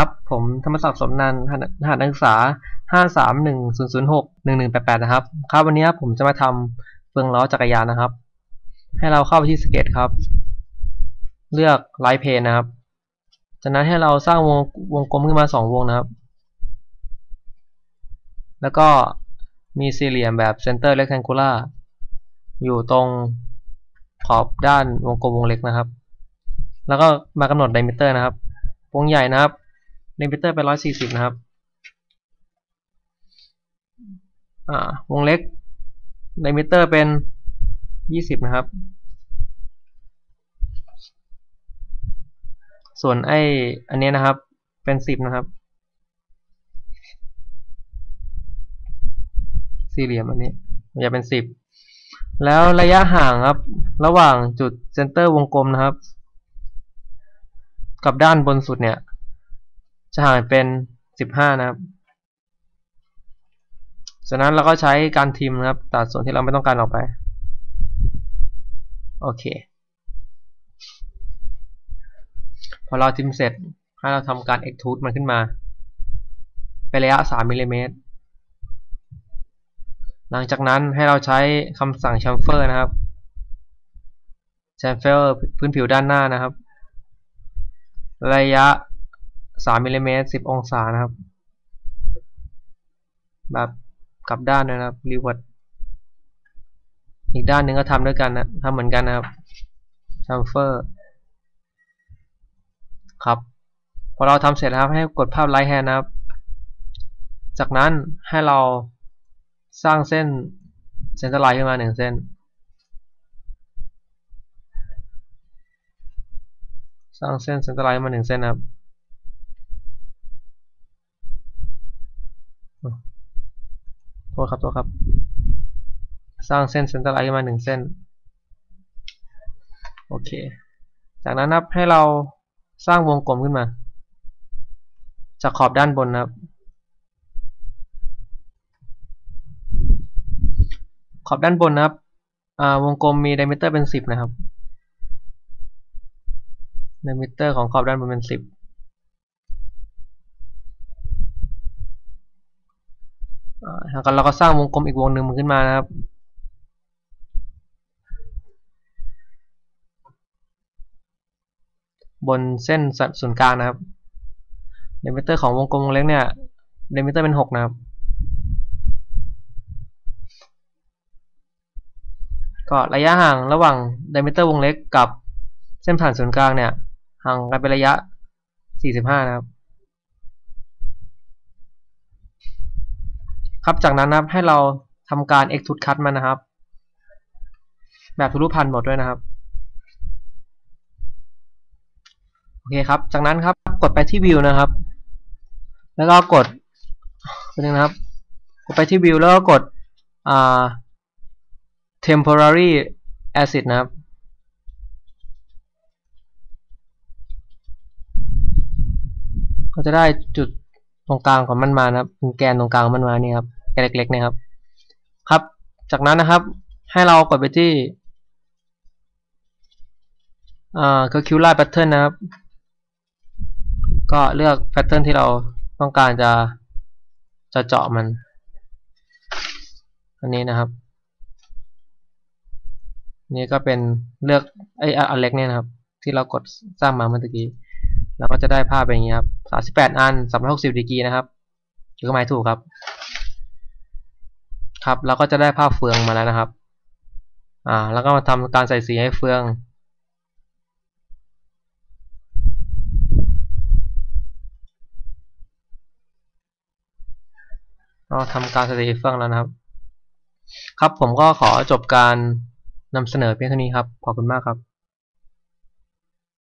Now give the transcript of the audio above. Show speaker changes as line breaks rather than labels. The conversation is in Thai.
ครับ ผมธรรมศักดิ์สมนันท์รหัสนักศึกษา 531-006-1188 นะครับ ครับวันนี้ผมจะมาทำเฟืองล้อจักรยานนะครับ ให้เราเข้าไปที่สเก็ตครับ เลือกไลท์เพนนะครับ จากนั้นให้เราสร้างวงวงกลมขึ้นมาสองวงนะครับ แล้วก็มีสี่เหลี่ยมแบบ Center Rectangular อยู่ตรงขอบด้านวงกลมวงเล็กนะครับ แล้วก็มากำหนด diameter นะครับ วงใหญ่นะครับ diameter ไป140นะครับ อ่า วงเล็ก diameter เป็น20นะครับ ส่วนไออันนี้นะครับ เป็น10นะครับ สี่เหลี่ยมอันนี้ มันจะเป็น10แล้วระยะห่างครับ ระหว่างจุดเซนเตอร์วงกลมนะครับ กับด้านบนสุดเนี่ย จะห่างเป็น15นะครับจากนั้นเราก็ใช้การทิมนะครับ ตัดส่วนที่เราไม่ต้องการออกไป โอเค พอเราทิมเสร็จ ให้เราทำการ extrude มันขึ้นมา เป็นระยะ 3มิลลิเมตร หลังจากนั้นให้เราใช้คำสั่ง chamfer นะครับ chamfer พื้นผิวด้านหน้านะครับ ระยะ 3มิลลิเมตร10องศานะครับ แบบกลับด้านนะครับ revert อีกด้านหนึ่งก็ทำด้วยกันนะทำเหมือนกันนะครับ chamfer ครับพอเราทำเสร็จแล้วให้กดภาพ right hand นะครับ จากนั้นให้เราสร้างเส้นเส้นตอร์ไลน์ขึ้นมาหนึ่งเส้น สร้างเส้นเส้นตอร์ไลน์มาหนึ่งเส้นนะครับ ทษครับโทษครับ สร้างเส้นเส้นตไลน์ขึ้นมาหนึ่งเส้น โอเค จากนั้นนับให้เราสร้างวงกลมขึ้นมา จากขอบด้านบนนะครับ ขอบด้านบนนะครับวงกลมมี diameter เป็น10นะครับ diameter ของขอบด้านบนเป็น10 แล้วก็เราก็สร้างวงกลมอีกวงหนึ่งมันขึ้นมานะครับบนเส้นศูนย์กลางนะครับ diameter ของวงกลมวงเล็กเนี่ย diameter เป็น 6 นะครับ ก็ระยะห่างระหว่าง diameter วงเล็กกับเส้นผ่านศูนย์กลางเนี่ย ห่างกันเป็นระยะ 45 นะครับ ครับจากนั้นนะครับให้เราทำการ extrude cut มันนะครับ แบบทุรุพันธ์หมดด้วยนะครับโอเคครับ จากนั้นครับกดไปที่ view นะครับ แล้วก็กดไปนึงนะครับ กดไปที่ view แล้วก็กดอ่า temporary acid นะครับก็จะได้จุดตรงกลางของมันมานะครับแกนตรงกลางมันมานี่ครับ เล็กๆนะครับ ครับ จากนั้นนะครับให้เรากดไปที่อ่า calculate pattern นะครับ ก็เลือกแพทเทิร์นที่เราต้องการจะจะเจาะมันอันนี้นะครับ นี่ก็เป็นเลือกไอ้อันเล็กเนี่ยนะครับ ที่เรากดสร้างมาเมื่อกี้เราก็จะได้ภาพเป็นอย่างนี้ครับ 38 อัน 360ดีกรีนะครับถือหมายถูกครับ ครับเราก็จะได้ภาพเฟืองมาแล้วนะครับ อ่า แล้วก็มาทำการใส่สีให้เฟืองเราทำการใส่สีเฟืองแล้วนะครับ ครับผมก็ขอจบการนำเสนอเพียงเท่านี้ครับ ขอบคุณมากครับ